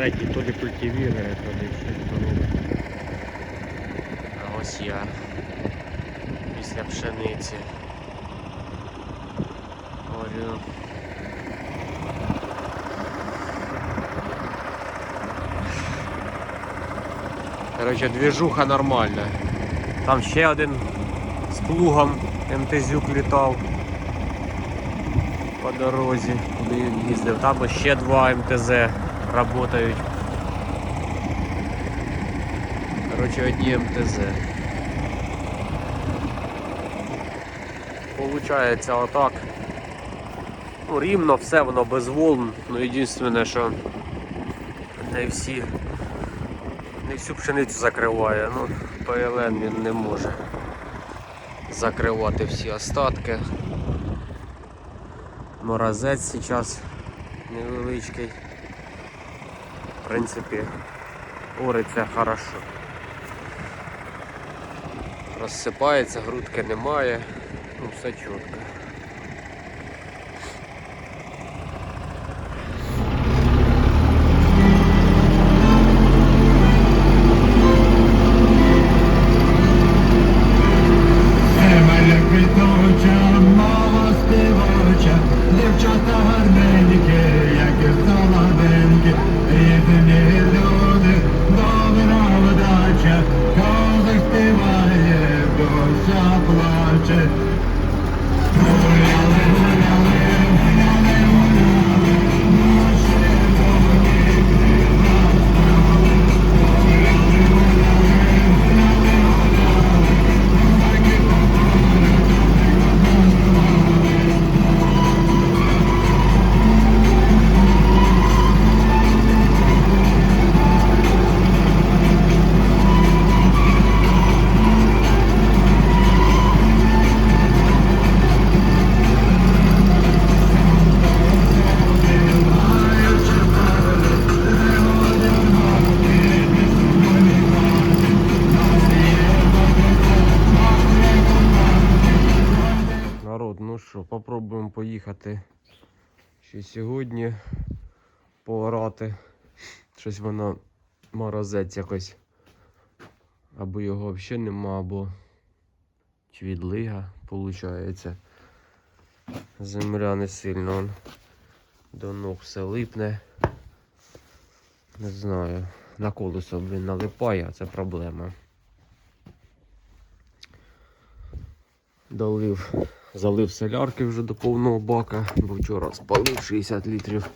третій то ли культивірує, то ли щось робить. А ось я після пшениці. Говорю. Короче, движуха нормальна. Там ще один з плугом МТЗюк літав по дорозі, куди він їздив. Там ще два МТЗ працюють. Короче, одні МТЗ. Получається отак. Ну, рівно все воно без волн. Ну єдине, що не всі не всю пшеницю закриває. Ну, ПЛН він не може закривати всі остатки. Морозець зараз невеличкий. Принципі, ориться хорошо. Розсипається, грудки немає, ну все чітко. Поїхати ще сьогодні поорати. Щось воно морозець якось. Або його взагалі нема, або чи відлига, виходить. Земля не сильно он до ног все липне. Не знаю. На колесо, блін, налипає, це проблема. Долив, залив солярки вже до повного бака, бо вчора спалив 60 літрів.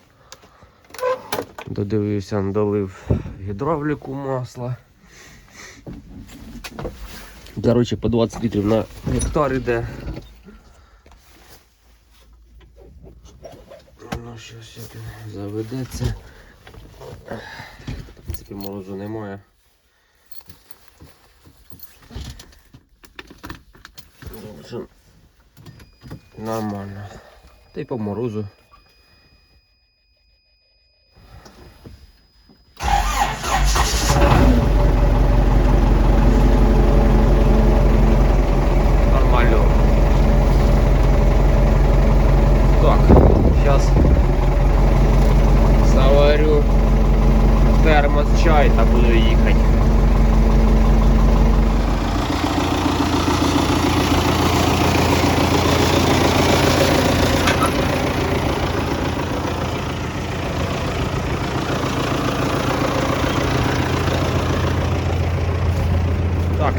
Додивився, долив гідравліку масла. Коротше, по 20 літрів на гектар іде. Ну, щось заведеться. В принципі, морозу немає. Нормально. Та й по морозу. Нормально. Так, сейчас заварю термос чай та буду їхати.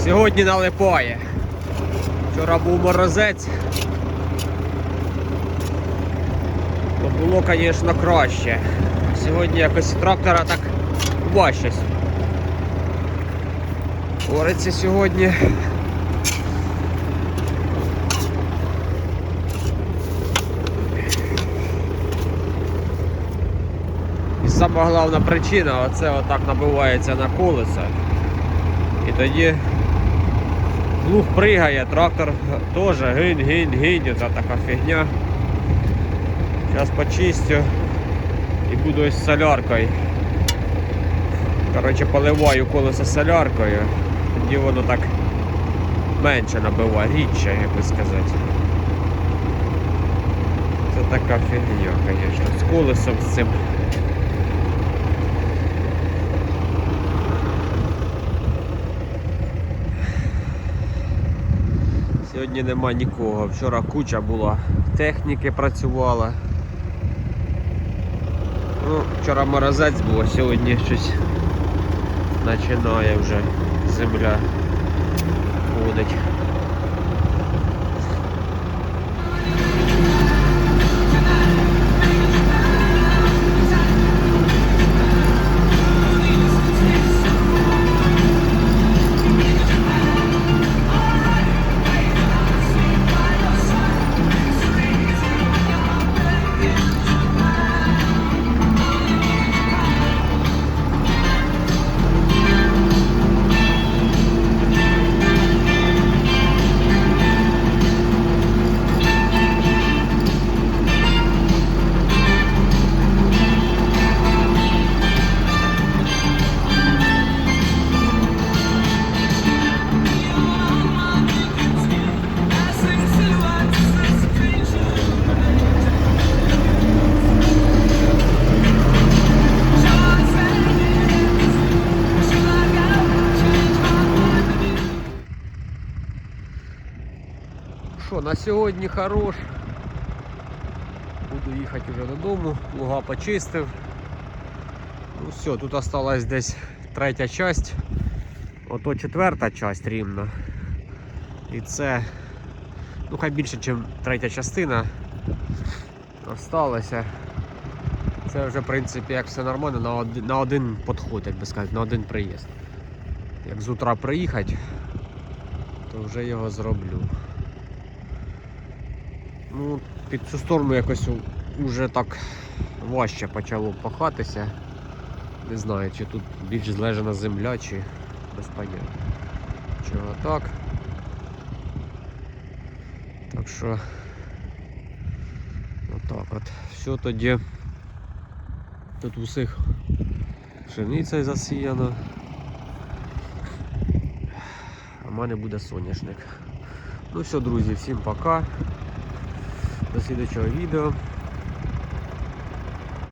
Сьогодні налипає. Вчора був морозець. То було, звісно, краще. Сьогодні якось трактора так важче. Ориться сьогодні. І сама головна причина, оце отак набивається на колесо. І тоді плуг пригає, трактор теж гинь, гинь, гинь, оця така фігня. Зараз почистю і буду ось соляркою. Коротше, поливаю колесо соляркою, тоді воно так менше набиває, рідше, як би сказати. Це така фігня, звісно, з колесом з цим. Сьогодні нема нікого. Вчора куча була техніки працювала. Ну, вчора морозець був, сьогодні щось починає вже земля ходить. Що, на сьогодні хорош. Буду їхати вже додому, луга почистив. Ну все, тут осталась десь третя часть. Ото четверта часть рівно. І це, ну хай більше, ніж третя частина. Осталося. Це вже, в принципі, як все нормально, на один, на один підход, як би сказати, на один приїзд. Як з утра приїхати, то вже його зроблю. Ну, під цю сторону якось у- уже так важче почало пахатися. Не знаю, чи тут більш злежана земля, чи без поняття. Чого так. Так що отак от. Все тоді. Тут усіх пшениця засіяна. А в мене буде соняшник. Ну все, друзі, всім пока. До слідчого відео.